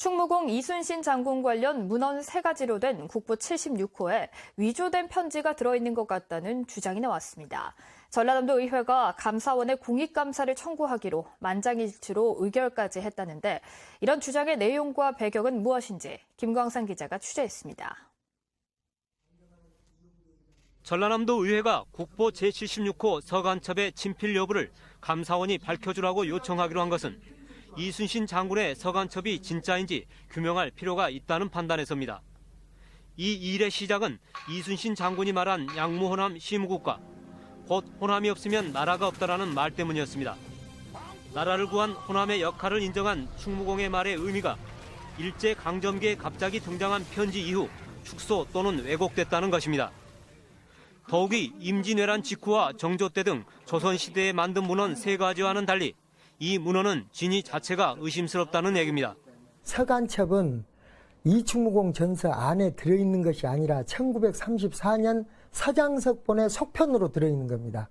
충무공 이순신 장군 관련 문헌 세 가지로 된 국보 76호에 위조된 편지가 들어있는 것 같다는 주장이 나왔습니다. 전라남도 의회가 감사원에 공익감사를 청구하기로 만장일치로 의결까지 했다는데 이런 주장의 내용과 배경은 무엇인지 김광상 기자가 취재했습니다. 전라남도 의회가 국보 제76호 서간첩의 친필 여부를 감사원이 밝혀주라고 요청하기로 한 것은 이순신 장군의 서간첩이 진짜인지 규명할 필요가 있다는 판단에서입니다. 이 일의 시작은 이순신 장군이 말한 양무호남 시무국과 곧 호남이 없으면 나라가 없다라는 말 때문이었습니다. 나라를 구한 호남의 역할을 인정한 충무공의 말의 의미가 일제 강점기에 갑자기 등장한 편지 이후 축소 또는 왜곡됐다는 것입니다. 더욱이 임진왜란 직후와 정조 때 등 조선시대에 만든 문헌 세 가지와는 달리 이 문헌은 진위 자체가 의심스럽다는 얘기입니다. 서간첩은 이충무공 전서 안에 들어있는 것이 아니라 1934년 서장석본의 속편으로 들어있는 겁니다.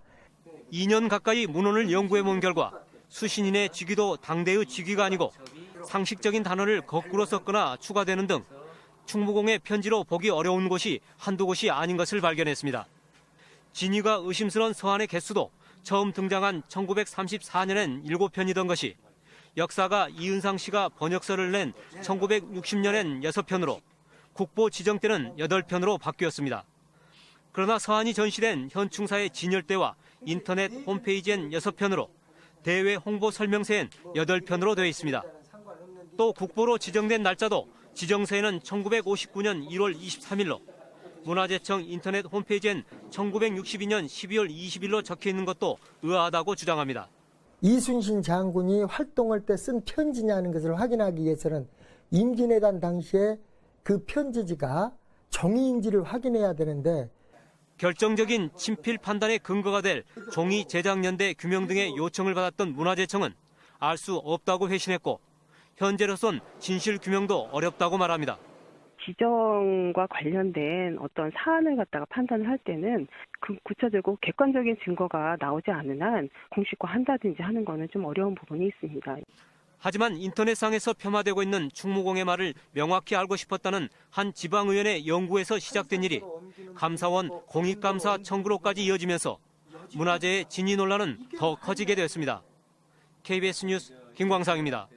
2년 가까이 문헌을 연구해 본 결과 수신인의 직위도 당대의 직위가 아니고 상식적인 단어를 거꾸로 썼거나 추가되는 등 충무공의 편지로 보기 어려운 곳이 한두 곳이 아닌 것을 발견했습니다. 진위가 의심스러운 서한의 개수도 처음 등장한 1934년엔 7편이던 것이 역사가 이은상 씨가 번역서를 낸 1960년엔 6편으로 국보 지정 때는 8편으로 바뀌었습니다. 그러나 서한이 전시된 현충사의 진열대와 인터넷 홈페이지엔 6편으로 대외 홍보 설명서엔 8편으로 되어 있습니다. 또 국보로 지정된 날짜도 지정서에는 1959년 1월 23일로 문화재청 인터넷 홈페이지엔 1962년 12월 20일로 적혀 있는 것도 의아하다고 주장합니다. 이순신 장군이 활동할 때 쓴 편지냐는 것을 확인하기 위해서는 임진왜란 당시에 그 편지지가 종이인지를 확인해야 되는데 결정적인 친필 판단의 근거가 될 종이 제작연대 규명 등의 요청을 받았던 문화재청은 알 수 없다고 회신했고 현재로선 진실 규명도 어렵다고 말합니다. 지정과 관련된 어떤 사안을 갖다가 판단을 할 때는 그 구체적이고 객관적인 증거가 나오지 않는 한 공식화 한다든지 하는 거는 좀 어려운 부분이 있습니다. 하지만 인터넷상에서 폄하되고 있는 충무공의 말을 명확히 알고 싶었다는 한 지방의원의 연구에서 시작된 일이 감사원 공익감사 청구로까지 이어지면서 문화재의 진위 논란은 더 커지게 되었습니다. KBS 뉴스 김광상입니다.